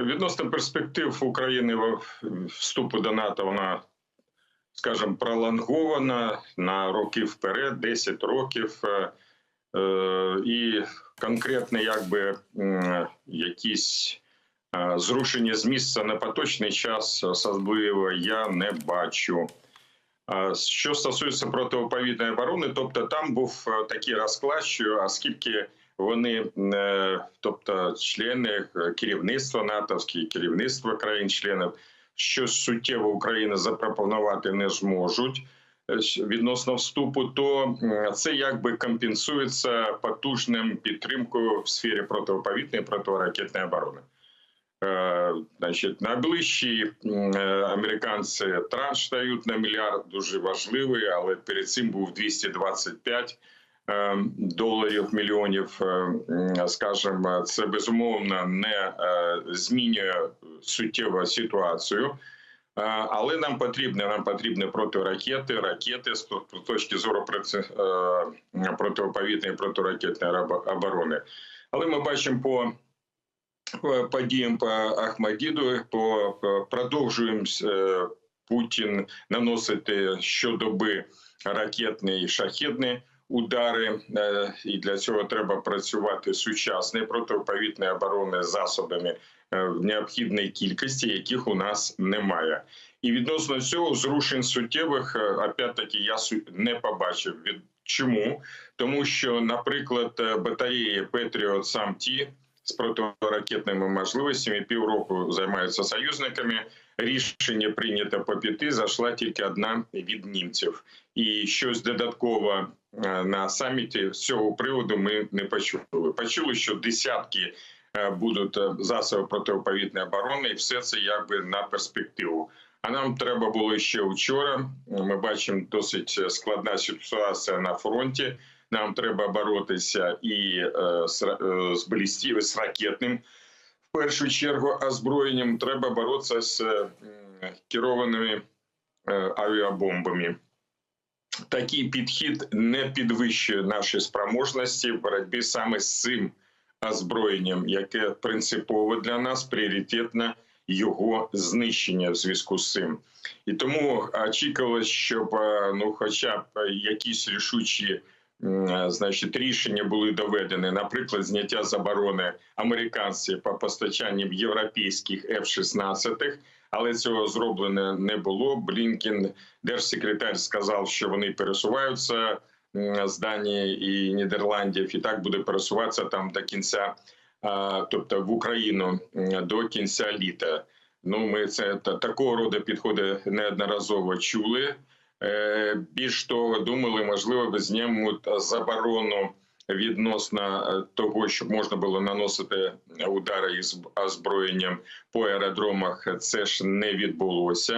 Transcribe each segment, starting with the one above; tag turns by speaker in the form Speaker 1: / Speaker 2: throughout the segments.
Speaker 1: Відносно перспектив України вступу до НАТО, вона, скажімо, пролонгована на роки вперед, 10 років. Е, е, і конкретно, якби якісь е, зрушення з місця на поточний час особливо я не бачу. Що стосується протиповітної оборони, тобто там був такий розклад, що оскільки вони, е, тобто члени е, керівництва натовські, керівництва країн-членів, щось суттєво Україна запропонувати не зможуть е, відносно вступу, то це якби компенсується потужним підтримкою в сфері протиповітної протиракетної оборони. Значить, найближчі американці транш дають на мільярд дуже важливий, але перед цим був 225 Е, доларів мільйонів, е, скажімо, це безумовно не е, змінює суттєво ситуацію. Але нам потрібні нам потрібні протиракети, ракети з точки зору протиповітної протиракетної оборони. Але ми бачимо по подіям по Ахмадіду, по продовжуємо Путін наносити щодоби ракетний шахідний удари, е, і для цього треба працювати сучасною протиповітної оборони засобами е, в необхідній кількості, яких у нас немає. І відносно цього зрушень суттєвих е, опять таки я не побачив. Від чому тому, що, наприклад, батареї Петріот сам ті з протиракетними можливостями півроку займаються союзниками. Рішення прийнято по п'яти зайшла тільки одна від німців, і щось додатково на саміті з цього приводу ми не почули. Почули, що десятки е, будуть е, засоби протиповітної оборони, і все це якби на перспективу. А нам треба було ще вчора. Ми бачимо досить складна ситуація на фронті. Нам треба боротися і з балістів, з ракетним в першу чергу озброєнням. Треба боротися з керованими авіабомбами такий підхід не підвищує наші спроможності в боротьбі саме з цим озброєнням, яке принципово для нас пріоритетне його знищення в зв'язку з цим. І тому очікувалось, щоб е, ну, хоча б якісь рішучі. Значить, рішення були доведені, наприклад, зняття заборони американців по постачанням європейських F-16, але цього зроблено не було. Блінкін, держсекретар, сказав, що вони пересуваються з Данії і Нідерландів, і так буде пересуватися там до кінця, тобто в Україну до кінця літа. Ну, ми це такого роду підходи неодноразово чули. Е, більш того, думали, можливо, знімуть заборону відносно е, того, щоб можна було наносити удари із озброєнням по аеродромах, це ж не відбулося.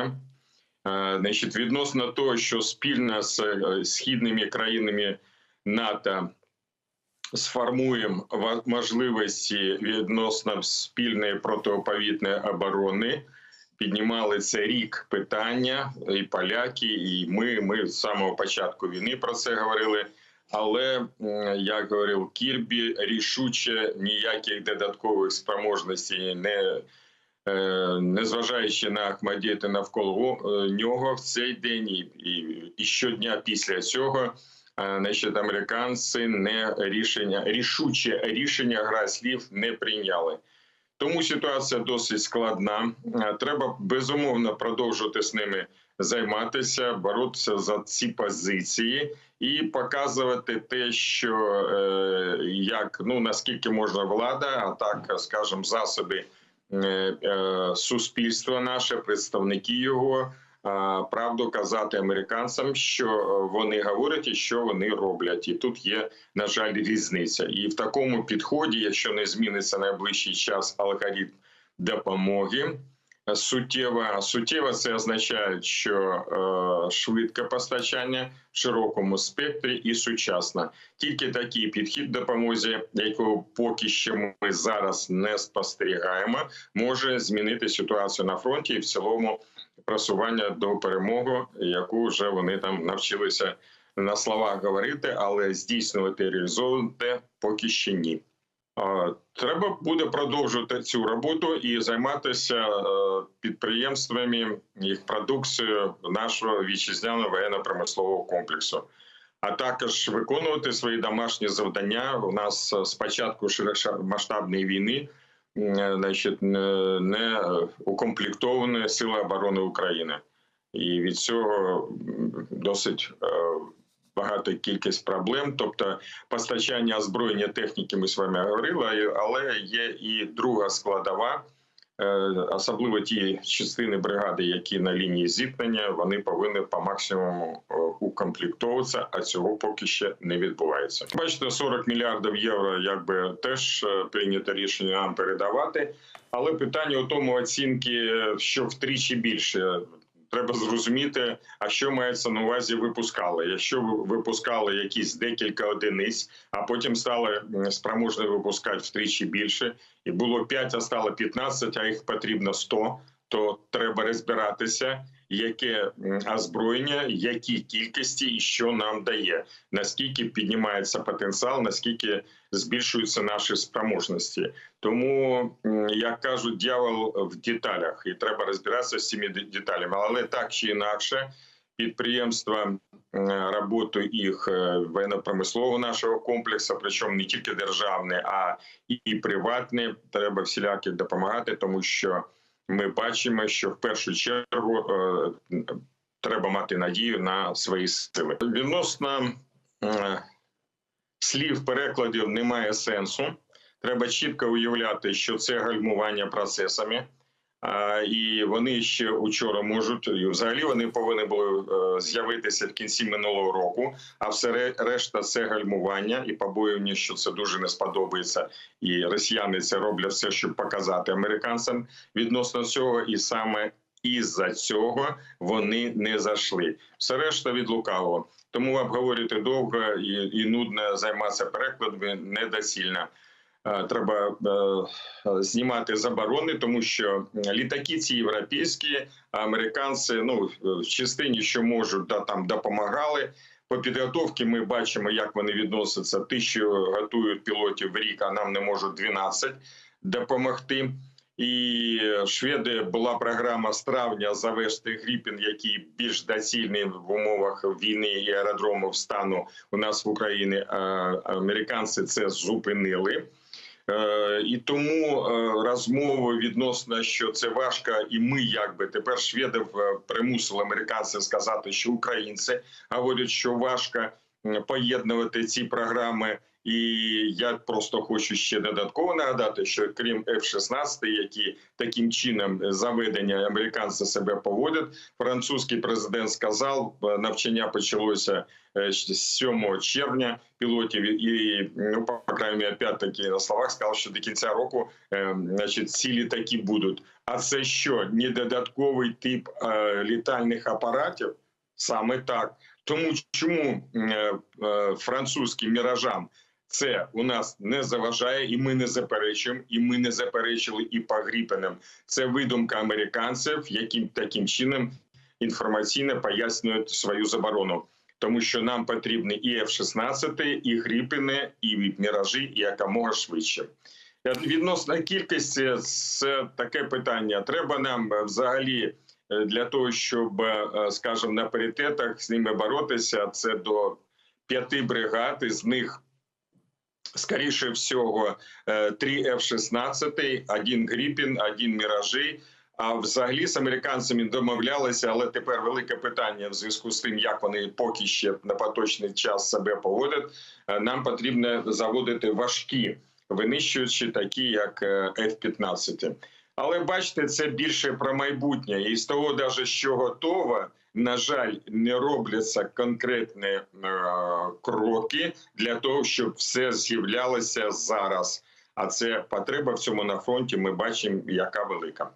Speaker 1: Е, значить, відносно того, що спільно з східними країнами НАТО сформуємо можливості відносно спільної протиповітної оборони. Піднімали це рік питання, і поляки, і ми. Ми з самого початку війни про це говорили. Але як говорив Кірбі, рішуче ніяких додаткових спроможностей не е, незважаючи на Ахмадіти навколо е, нього в цей день і, і, і щодня після цього, е, значить, американці не рішення рішуче рішення гра слів не прийняли. Тому ситуація досить складна. Треба безумовно продовжувати з ними займатися, боротися за ці позиції і показувати те, що е, як ну наскільки можна влада, а так скажемо засоби е, е, суспільства, наше представники його. Правду казати американцям, що вони говорять і що вони роблять, і тут є на жаль різниця. І в такому підході, якщо не зміниться найближчий час алгоритм допомоги суттєва. Суттєво це означає, що е, швидке постачання в широкому спектрі і сучасна. Тільки такий підхід допомозі, якого поки що ми зараз не спостерігаємо, може змінити ситуацію на фронті і в цілому просування до перемоги, яку вже вони там навчилися на словах говорити, але здійснювати реалізовувати поки ще ні. Треба буде продовжувати цю роботу і займатися е, підприємствами, їх продукцією нашого вітчизняного воєнно-промислового комплексу, а також виконувати свої домашні завдання. У нас е, з початку широкомасштабної війни е, значить, не укомплектовані Сили оборони України, і від цього досить багата кількість проблем. Тобто, постачання озброєння техніки, ми з вами говорили, але є і друга складова. Е, Особливо ті частини бригади, які на лінії зіткнення, вони повинні по максимуму е, укомплектовуватися, а цього поки ще не відбувається. Бачите, 40 мільярдів євро, якби теж е, прийнято рішення нам передавати. Але питання у тому оцінки, що втричі більше. Треба зрозуміти, а що мається на увазі випускали. Якщо ви випускали якісь декілька одиниць, а потім стали спроможні випускати втричі більше, і було 5, а стало 15, а їх потрібно 100, то треба розбиратися, яке озброєння, які кількості і що нам дає, наскільки піднімається потенціал, наскільки збільшуються наші спроможності. Тому, як кажуть, дьявол в деталях, і треба розбиратися з цими деталями. Але так чи інакше, підприємства роботу їх е, воєнно-промислового нашого комплексу, причому не тільки державне, а і приватне, треба всіляки допомагати, тому що ми бачимо, що в першу чергу е, треба мати надію на свої сили. Відносно е, слів перекладів немає сенсу. Треба чітко уявляти, що це гальмування процесами. І вони ще учора можуть взагалі вони повинні були е, з'явитися в кінці минулого року. А все решта це гальмування і побоювання, що це дуже не сподобається. І росіяни це роблять все, щоб показати американцям відносно цього, і саме із-за цього вони не зайшли. Все решта від лукавого. Тому обговорювати довго і, і нудно займатися перекладами недоцільно. Е, Треба е, знімати заборони, тому що літаки ці європейські, американці ну в частині, що можуть, да там допомагали. По підготовці ми бачимо, як вони відносяться. Що готують пілотів в рік, а нам не можуть 12 допомогти. І шведи була програма з травня завести Гріпін, який більш доцільний в умовах війни і аеродромів стану у нас в Україні. А американці це зупинили. Е, І тому е, розмови відносно, що це важко, і ми якби тепер шведів е, примусили американців сказати, що українці говорять, що важко поєднувати ці програми. І я просто хочу ще додатково нагадати, що крім F-16, які таким чином заведення американці себе поводять, французький президент сказав, е, навчання почалося е, 7 червня пілотів, і ну по крайней мере, опять таки на словах сказав, що до кінця року е, значить ці літаки будуть. А це що не додатковий тип е, літальних апаратів? Саме так. Тому чому е, е, французьким міражам це у нас не заважає, і ми не заперечуємо, і ми не заперечили і погріпеним. Це видумка американців, яким таким чином інформаційно пояснюють свою заборону. Тому що нам потрібні і F-16, і Гріпини, і міражі, і якомога швидше. Е, Відносно кількості, це таке питання. Треба нам е, взагалі е, для того, щоб, скажімо, на паритетах з ними боротися, це до п'яти бригад, із них скоріше всього, е, три F-16, один Гріпін, один Міражі. А взагалі з американцями домовлялися, але тепер велике питання в зв'язку з тим, як вони поки ще на поточний час себе поводять. Е, Нам потрібно заводити важкі винищувачі, такі як е, F-15. Але бачите, це більше про майбутнє, і з того, даже що готово, на жаль, не робляться конкретні е, кроки для того, щоб все з'являлося зараз. А це потреба в цьому на фронті. Ми бачимо, яка велика.